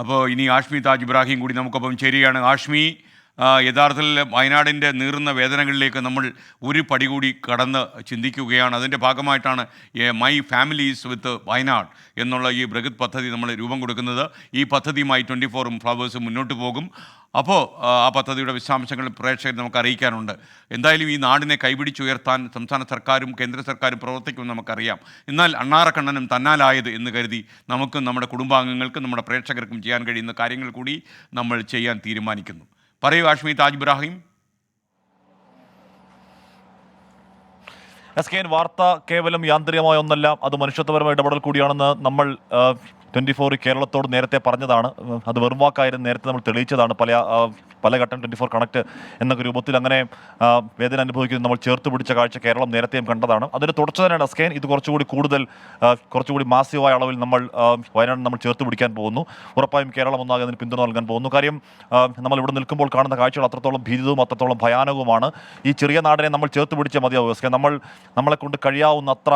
അപ്പോൾ ഇനി ആഷ്മി താജ് ഇബ്രാഹിം കൂടി നമുക്കൊപ്പം ചേരുകയാണ്. ആഷ്മി യഥാർത്ഥത്തിൽ വയനാടിന്റെ നീറുന്ന വേദനകളിലേക്ക് നമ്മൾ ഒരു പടി കൂടി കടന്ന് ചിന്തിക്കുകയാണ്. അതിന്റെ ഭാഗമായിട്ടാണ് മൈ ഫാമിലീസ് വിത്ത് വയനാട് എന്നുള്ള ഈ ബൃഹത് പദ്ധതി നമ്മൾ രൂപം കൊടുക്കുന്നത്. ഈ പദ്ധതിയുമായി ട്വന്റി ഫോറും ഫ്ലവേഴ്സും മുന്നോട്ട് പോകും. അപ്പോൾ ആ, പദ്ധതിയുടെ വിശദാംശങ്ങൾ പ്രേക്ഷകർ നമുക്ക് അറിയിക്കാനുണ്ട്. എന്തായാലും ഈ നാടിനെ കൈപിടിച്ചുയർത്താൻ സംസ്ഥാന സർക്കാരും കേന്ദ്ര സർക്കാരും പ്രവർത്തിക്കുമെന്ന് നമുക്കറിയാം. എന്നാൽ അണ്ണാറക്കണ്ണനും തന്നാലായത് എന്ന് കരുതി നമുക്കും നമ്മുടെ കുടുംബാംഗങ്ങൾക്കും നമ്മുടെ പ്രേക്ഷകർക്കും ചെയ്യാൻ കഴിയുന്ന കാര്യങ്ങൾ കൂടി നമ്മൾ ചെയ്യാൻ തീരുമാനിക്കുന്നു. പറയൂ Ashmi Taj Ibrahim. S K N വാർത്ത കേവലം യാന്ത്രികമായ ഒന്നല്ല അത് മനുഷ്യത്വപരമായ ഇടപെടൽ കൂടിയാണെന്ന് നമ്മൾ ട്വന്റി ഫോർ കേരളത്തോട് നേരത്തെ പറഞ്ഞതാണ്. അത് വെറും വാക്കായിരുന്നു. നേരത്തെ നമ്മൾ തെളിയിച്ചതാണ് പല പല ഘട്ടം ട്വന്റി ഫോർ കണക്ട് എന്നൊക്കെ രൂപത്തിൽ അങ്ങനെ വേദന അനുഭവിക്കുന്നത് നമ്മൾ ചേർത്ത് പിടിച്ച കാഴ്ച കേരളം നേരത്തെയും കണ്ടതാണ്. അതിന് തുടർച്ച തന്നെയാണ് സ്കെയിൻ ഇത് കുറച്ചുകൂടി കൂടുതൽ കുറച്ചുകൂടി മാസികമായ അളവിൽ നമ്മൾ വയനാട് നമ്മൾ ചേർത്ത് പിടിക്കാൻ പോകുന്നു. ഉറപ്പായും കേരളം ഒന്നാകെ അതിന് പിന്തുണ നൽകാൻ പോകുന്നു. കാര്യം നമ്മൾ ഇവിടെ നിൽക്കുമ്പോൾ കാണുന്ന കാഴ്ചകൾ അത്രത്തോളം ഭീതിതവും അത്രത്തോളം ഭയാനകവുമാണ്. ഈ ചെറിയ നാടിനെ നമ്മൾ ചേർത്ത് പിടിച്ച മതിയാവുക നമ്മൾ നമ്മളെ കൊണ്ട് കഴിയാവുന്ന അത്ര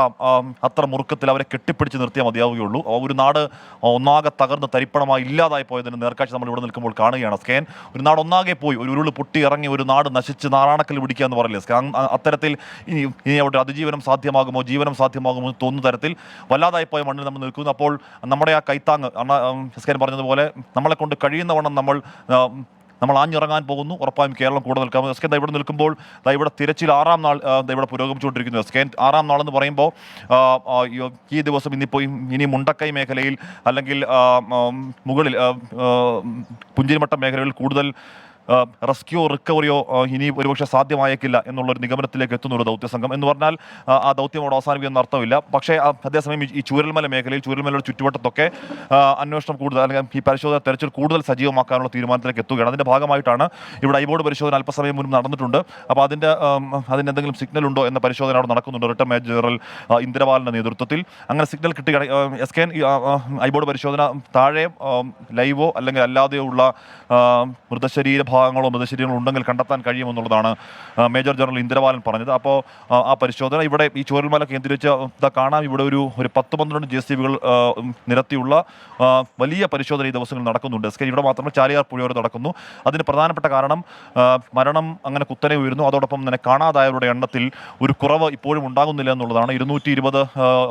അത്ര മുറുക്കത്തിൽ അവരെ കെട്ടിപ്പിടിച്ച് നിർത്തിയാൽ മതിയാവുകയുള്ളൂ. ഒരു നാട് ഒന്നാകെ തകർന്ന് തരിപ്പണമായി ഇല്ലാതായി പോയതിന് നേർക്കാഴ്ച നമ്മൾ ഇവിടെ നിൽക്കുമ്പോൾ കാണുകയാണ്. സ്കാൻ ഒരു നാട് ഒന്നാകെ പോയി ഒരു ഉരുൾ പൊട്ടി ഇറങ്ങി ഒരു നാട് നശിച്ച് നാറാണക്കൽ പിടിക്കുക എന്ന് പറയില്ലേ? സ്കാൻ അത്തരത്തിൽ ഇനി ഇനി അവിടെ അതിജീവനം സാധ്യമാകുമോ ജീവനം സാധ്യമാകുമോ എന്ന് തോന്നുന്ന തരത്തിൽ വല്ലാതായി പോയ മണ്ണിൽ നമ്മൾ നിൽക്കുന്നു. അപ്പോൾ നമ്മുടെ ആ കൈത്താങ് സ്കാൻ പറഞ്ഞതുപോലെ നമ്മളെ കൊണ്ട് കഴിയുന്നവണ്ണം നമ്മൾ നമ്മൾ ആഞ്ഞിറങ്ങാൻ പോകുന്നു. ഉറപ്പായും കേരളം കൂടെ നിൽക്കാം. എസ് കെ ദൈവം നിൽക്കുമ്പോൾ ഇവിടെ തിരച്ചിൽ ആറാം നാൾ ദൈവം പുരോഗമിച്ചുകൊണ്ടിരിക്കുന്നു. എസ് കെ ആറാം നാളെന്ന് പറയുമ്പോൾ ഈ- ദിവസം ഇന്നിപ്പോൾ ഇനി മുണ്ടക്കൈ മേഖലയിൽ അല്ലെങ്കിൽ മുകളിൽ പുഞ്ചിരിമട്ടം മേഖലകളിൽ കൂടുതൽ റെസ്ക്യൂ റിക്കവറിയോ ഇനി ഒരുപക്ഷെ സാധ്യമായേക്കില്ല എന്നുള്ളൊരു നിഗമനത്തിലേക്ക് എത്തുന്ന ഒരു ദൗത്യസംഘം എന്ന് പറഞ്ഞാൽ ആ, ദൗത്യം അവിടെ അവസാനിപ്പിക്കുന്ന അർത്ഥമില്ല. പക്ഷേ അതേസമയം ഈ- ചൂരൽമല മേഖലയിൽ ചൂരൽമലയുടെ ചുറ്റുവട്ടത്തൊക്കെ അന്വേഷണം കൂടുതൽ അല്ലെങ്കിൽ ഈ പരിശോധന തെരച്ചിൽ കൂടുതൽ സജീവമാക്കാനുള്ള തീരുമാനത്തിലേക്ക് എത്തുകയാണ്. അതിന്റെ ഭാഗമായിട്ടാണ് ഇവിടെ ഐബോർഡ് പരിശോധന അല്പസമയം മുൻപ് നടന്നിട്ടുണ്ട്. അപ്പോൾ അതിന്റെ ആം, അതിന് എന്തെങ്കിലും സിഗ്നൽ ഉണ്ടോ എന്ന പരിശോധന അവിടെ നടക്കുന്നുണ്ട്. റിട്ടയർ മേജർ ജനറൽ ഇന്ദ്രപാലിന്റെ നേതൃത്വത്തിൽ. അങ്ങനെ സിഗ്നൽ കിട്ടി എസ് കെ ഐബോർഡ് പരിശോധന താഴെ ലൈവോ അല്ലെങ്കിൽ അല്ലാതെയോ ഉള്ള മൃതശരീര ഭാഗങ്ങളോ മൃതശരീരങ്ങളോ ഉണ്ടെങ്കിൽ കണ്ടെത്താൻ കഴിയുമെന്നുള്ളതാണ് മേജർ ജനറൽ ഇന്ദിരബാലൻ പറഞ്ഞത്. അപ്പോൾ ആ, പരിശോധന ഇവിടെ ഈ ചോരൽമല കേന്ദ്രീകരിച്ച് കാണാം ഇവിടെ ഒരു ഒരു പത്ത് പന്ത്രണ്ട് ജെ സി ബികൾ നിരത്തിയുള്ള വലിയ പരിശോധന ഈ ദിവസങ്ങളിൽ നടക്കുന്നുണ്ട്. എസ് കെ ഇവിടെ മാത്രമല്ല ചാലിയാർ പുഴയോരം നടക്കുന്നു. അതിന് പ്രധാനപ്പെട്ട കാരണം മരണം അങ്ങനെ കുത്തനെ ഉയരുന്നു. അതോടൊപ്പം തന്നെ കാണാതായവരുടെ എണ്ണത്തിൽ ഒരു കുറവ് ഇപ്പോഴും ഉണ്ടാകുന്നില്ല എന്നുള്ളതാണ്. ഇരുന്നൂറ്റി ഇരുപത്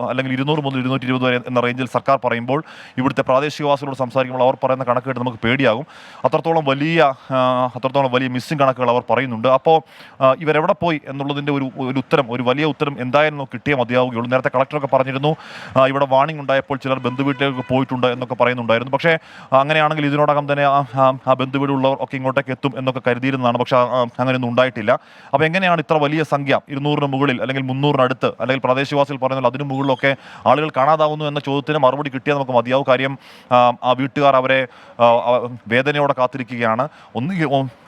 അല്ലെങ്കിൽ ഇരുന്നൂറ് മുതൽ ഇരുന്നൂറ്റി ഇരുപത് വരെ എന്ന റേഞ്ചിൽ സർക്കാർ പറയുമ്പോൾ ഇവിടുത്തെ പ്രാദേശികവാസികളോട് സംസാരിക്കുമ്പോൾ അവർ പറയുന്ന കണക്കെടുത്ത് നമുക്ക് പേടിയാകും. അത്രത്തോളം വലിയ അത്രത്തോളം വലിയ മിസ്സിംഗ് കണക്കുകൾ അവർ പറയുന്നുണ്ട്. അപ്പോൾ ഇവരെവിടെ പോയി എന്നുള്ളതിന്റെ ഒരു ഒരു ഉത്തരം ഒരു വലിയ ഉത്തരം എന്തായാലും നമുക്ക് കിട്ടിയേ മതിയാവുകയുള്ളൂ. നേരത്തെ കളക്ടറൊക്കെ പറഞ്ഞിരുന്നു ഇവിടെ വാണിംഗ് ഉണ്ടായപ്പോൾ ചിലർ ബന്ധുവീട്ടിലേക്ക് പോയിട്ടുണ്ട് എന്നൊക്കെ പറയുന്നുണ്ടായിരുന്നു. പക്ഷേ അങ്ങനെയാണെങ്കിൽ ഇതിനോടകം തന്നെ ആ- ബന്ധുവീടുള്ളവർ ഒക്കെ ഇങ്ങോട്ടേക്ക് എത്തും എന്നൊക്കെ കരുതിയിരുന്നതാണ്. പക്ഷേ അങ്ങനെയൊന്നും ഉണ്ടായിട്ടില്ല. അപ്പോൾ എങ്ങനെയാണ് ഇത്ര വലിയ സംഖ്യ? ഇരുന്നൂറിന് മുകളിൽ അല്ലെങ്കിൽ മുന്നൂറിനടുത്ത് അല്ലെങ്കിൽ പ്രദേശവാസികൾ പറയുന്നത് അതിന് മുകളിലൊക്കെ ആളുകൾ കാണാതാവുന്നു എന്ന ചോദ്യത്തിന് മറുപടി കിട്ടിയാൽ നമുക്ക് മതിയാവും. കാര്യം ആ, വീട്ടുകാർ അവരെ വേദനയോടെ കാത്തിരിക്കുകയാണ്. ഒന്നുകിൽ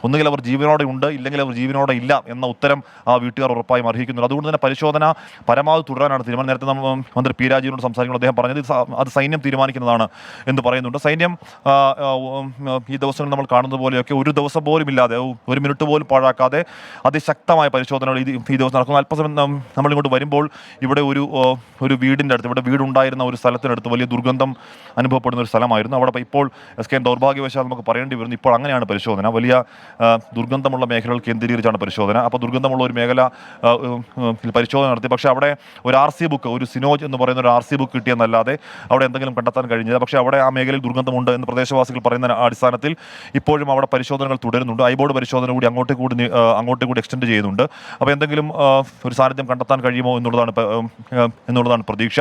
ഒന്നുകിൽ അവർ ജീവനോടെ ഉണ്ട് ഇല്ലെങ്കിൽ അവർ ജീവനോടെ ഇല്ല എന്ന ഉത്തരം ആ വീട്ടുകാർ ഉറപ്പായും അർഹിക്കുന്നുണ്ട്. അതുകൊണ്ട് തന്നെ പരിശോധന പരമാവധി തുടരാനാണ് തീരുമാനം. നേരത്തെ മന്ത്രി പി രാജീവിനോട് അദ്ദേഹം പറഞ്ഞത് അത് സൈന്യം തീരുമാനിക്കുന്നതാണ് എന്ന് പറയുന്നുണ്ട്. സൈന്യം ഈ ദിവസങ്ങളിൽ നമ്മൾ കാണുന്നത് പോലെയൊക്കെ ഒരു ദിവസം പോലും ഇല്ലാതെ ഒരു മിനിറ്റ് പോലും പാഴാക്കാതെ അതിശക്തമായ പരിശോധനകൾ ഈ ദിവസം നടക്കുന്നു അല്പസമയം നമ്മളിങ്ങോട്ട് വരുമ്പോൾ ഇവിടെ ഒരു ഒരു വീടിന്റെ അടുത്ത് ഇവിടെ വീടുണ്ടായിരുന്ന ഒരു സ്ഥലത്തിനടുത്ത് വലിയ ദുർഗന്ധം അനുഭവപ്പെടുന്ന ഒരു സ്ഥലമായിരുന്നു. അവിടെ ഇപ്പോൾ എസ് കെ ദൗർഭാഗ്യവശാൽ നമുക്ക് പറയേണ്ടി വരുന്നു. ഇപ്പോൾ അങ്ങനെയാണ് പരിശോധന. വലിയ ദുർഗന്ധമുള്ള മേഖലകൾ കേന്ദ്രീകരിച്ചാണ് പരിശോധന. അപ്പോൾ ദുർഗന്ധമുള്ള ഒരു മേഖല പരിശോധന നടത്തി. പക്ഷേ അവിടെ ഒരു ആർ സി ബുക്ക് ഒരു സിനോജ് എന്ന് പറയുന്ന ഒരു ആർ സി ബുക്ക് കിട്ടിയെന്നല്ലാതെ അവിടെ എന്തെങ്കിലും കണ്ടെത്താൻ കഴിഞ്ഞില്ല. പക്ഷേ അവിടെ ആ മേഖലയിൽ ദുർഗന്ധമുണ്ട് എന്ന് പ്രദേശവാസികൾ പറയുന്ന അടിസ്ഥാനത്തിൽ ഇപ്പോഴും അവിടെ പരിശോധനകൾ തുടരുന്നുണ്ട്. ഐബോർഡ് പരിശോധന കൂടി അങ്ങോട്ട് കൂടി അങ്ങോട്ട് കൂടി എക്സ്റ്റെൻഡ് ചെയ്യുന്നുണ്ട്. അപ്പോൾ എന്തെങ്കിലും ഒരു സാന്നിധ്യം കണ്ടെത്താൻ കഴിയുമോ എന്നുള്ളതാണ് എന്നുള്ളതാണ് പ്രതീക്ഷ.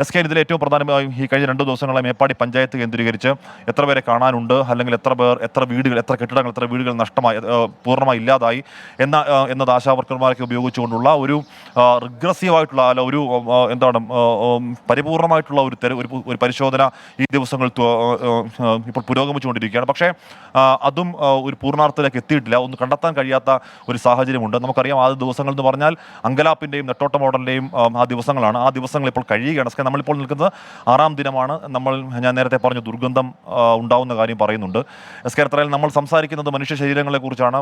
എസ് കെ ഇതിൽ ഏറ്റവും പ്രധാനമായും ഈ കഴിഞ്ഞ രണ്ട് ദിവസങ്ങളെ മേപ്പാടി പഞ്ചായത്ത് കേന്ദ്രീകരിച്ച് എത്ര പേരെ കാണാനുണ്ട് അല്ലെങ്കിൽ എത്ര പേർ എത്ര വീടുകൾ എത്ര കെട്ടിടങ്ങൾ എത്ര വീടുകൾ നഷ്ടമായി പൂർണമായി ഇല്ലാതായി എന്ന എന്നത് ആശാവർക്കർമാരൊക്കെ ഉപയോഗിച്ചുകൊണ്ടുള്ള ഒരു റിഗ്രസീവായിട്ടുള്ള അല്ല ഒരു എന്താണ് പരിപൂർണമായിട്ടുള്ള ഒരു തെര ഒരു പരിശോധന ഈ ദിവസങ്ങൾ ഇപ്പോൾ പുരോഗമിച്ചുകൊണ്ടിരിക്കുകയാണ്. പക്ഷേ അതും ഒരു പൂർണാർത്ഥത്തിലേക്ക് എത്തിയിട്ടില്ല. ഒന്ന് കണ്ടെത്താൻ കഴിയാത്ത ഒരു സാഹചര്യമുണ്ട്. നമുക്കറിയാം ആ ദിവസങ്ങൾ എന്ന് പറഞ്ഞാൽ അങ്കലാപ്പിന്റെയും നെട്ടോട്ട മോഡലിന്റെയും ആ ദിവസങ്ങളാണ്. ആ ദിവസങ്ങൾ ഇപ്പോൾ കഴിയുകയാണ്. എസ് കെ നമ്മളിപ്പോൾ നിൽക്കുന്നത് ആറാം ദിനമാണ്. നമ്മൾ ഞാൻ നേരത്തെ പറഞ്ഞു ദുർഗന്ധം ഉണ്ടാവുന്ന കാര്യം പറയുന്നുണ്ട്. എസ് കെ അത്രയിൽ നമ്മൾ സംസാരിക്കുന്നത് മനുഷ്യ ശരീരങ്ങളെക്കുറിച്ചാണ്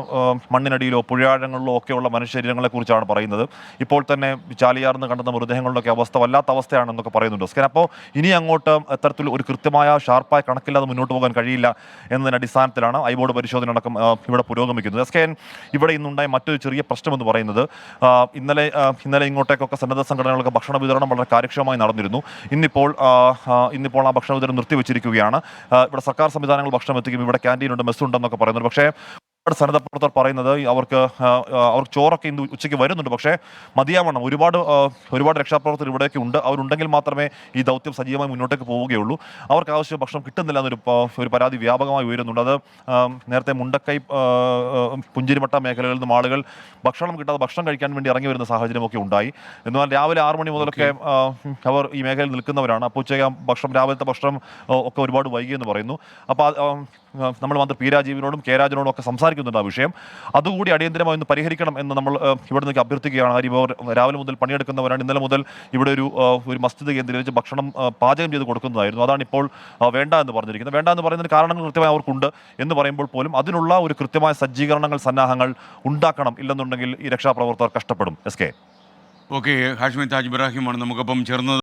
മണ്ണിനടിയിലോ പുഴയാഴങ്ങളിലോ ഒക്കെയുള്ള മനുഷ്യ ശരീരങ്ങളെക്കുറിച്ചാണ് പറയുന്നത്. ഇപ്പോൾ തന്നെ ചാലിയാർന്ന് കണ്ടെന്ന മൃതദേഹങ്ങളുടെയൊക്കെ അവസ്ഥ വല്ലാത്ത അവസ്ഥയാണെന്നൊക്കെ പറയുന്നുണ്ട്. എസ് അപ്പോൾ ഇനി അങ്ങോട്ട് അത്തരത്തിൽ ഒരു കൃത്യമായ ഷാർപ്പായ കണക്കില്ലാതെ മുന്നോട്ട് പോകാൻ കഴിയില്ല എന്നതിന് അടിസ്ഥാനത്തിലാണ് ഐബോർഡ് പരിശോധന അടക്കം ഇവിടെ പുരോഗമിക്കുന്നത്. എസ് കെ എൻ ഇവിടെ ഇന്നുണ്ടായ മറ്റൊരു ചെറിയ പ്രശ്നം എന്ന് പറയുന്നത് ഇന്നലെ ഇന്നലെ ഇങ്ങോട്ടേക്കൊക്കെ സന്നദ്ധ സംഘടനകൾക്ക് ഭക്ഷണ വിതരണം വളരെ കാര്യക്ഷമമായി നടന്നിരുന്നു. ഇന്നിപ്പോൾ ആ, ആ, ഇന്നിപ്പോൾ ആ ഭക്ഷണ വിതരണം നിർത്തിവെച്ചിരിക്കുകയാണ്. ഇവിടെ സർക്കാർ സംവിധാനങ്ങൾ ഭക്ഷണം എത്തിക്കും ഇവിടെ ക്യാന്റീനുണ്ട് മെസ്സുണ്ടെന്നൊക്കെ പറയുന്നുണ്ട്. പക്ഷേ ഒരുപാട് സന്നദ്ധ പ്രവർത്തകർ പറയുന്നത് അവർക്ക് അവർക്ക് ചോറൊക്കെ ഇന്ന് ഉച്ചയ്ക്ക് വരുന്നുണ്ട്. പക്ഷേ മതിയാവണം ഒരുപാട് ഒരുപാട് രക്ഷാപ്രവർത്തകർ ഇവിടെയൊക്കെ ഉണ്ട്. അവരുണ്ടെങ്കിൽ മാത്രമേ ഈ ദൗത്യം സജീവമായി മുന്നോട്ടേക്ക് പോവുകയുള്ളൂ. അവർക്ക് ആവശ്യം ഭക്ഷണം കിട്ടുന്നില്ല എന്നൊരു ഒരു പരാതി വ്യാപകമായി ഉയരുന്നുണ്ട്. അത് നേരത്തെ മുണ്ടക്കൈ പുഞ്ചിരിമട്ട മേഖലകളിൽ നിന്നും ആളുകൾ ഭക്ഷണം കിട്ടാതെ ഭക്ഷണം കഴിക്കാൻ വേണ്ടി ഇറങ്ങി വരുന്ന സാഹചര്യമൊക്കെ ഉണ്ടായി. എന്നാൽ രാവിലെ ആറു മണി മുതലൊക്കെ അവർ ഈ മേഖലയിൽ നിൽക്കുന്നവരാണ്. അപ്പോൾ ഉച്ചയ്ക്ക് ഭക്ഷണം രാവിലത്തെ ഭക്ഷണം ഒക്കെ ഒരുപാട് വൈകിയെന്ന് പറയുന്നു. അപ്പോൾ നമ്മൾ മന്ത്രി പി രാജീവിനോടും കെ രാജനോടും ഒക്കെ സംസാരിക്കുന്നുണ്ട് ആ വിഷയം. അതുകൂടി അടിയന്തരമായി ഒന്ന് പരിഹരിക്കണം എന്ന് നമ്മൾ ഇവിടെ നിന്ന് അഭ്യർത്ഥിക്കുകയാണ്. കാര്യം രാവിലെ മുതൽ പണിയെടുക്കുന്നവരാണ്. ഇന്നലെ മുതൽ ഇവിടെ ഒരു ഒരു മസ്ജിദ് കേന്ദ്രീകരിച്ച് ഭക്ഷണം പാചകം ചെയ്ത് കൊടുക്കുന്നതായിരുന്നു. അതാണ് ഇപ്പോൾ വേണ്ട എന്ന് പറഞ്ഞിരിക്കുന്നത്. വേണ്ട എന്ന് പറയുന്നതിന് കാരണങ്ങൾ കൃത്യമായി അവർക്കുണ്ട് എന്ന് പറയുമ്പോൾ പോലും അതിനുള്ള ഒരു കൃത്യമായ സജ്ജീകരണങ്ങൾ സന്നാഹങ്ങൾ ഉണ്ടാക്കണം ഇല്ലെന്നുണ്ടെങ്കിൽ ഈ രക്ഷാപ്രവർത്തകർ കഷ്ടപ്പെടും. S K. Okay Hashmi Taj ഇബ്രാഹിമാണ് നമുക്കൊപ്പം ചേർന്നത്.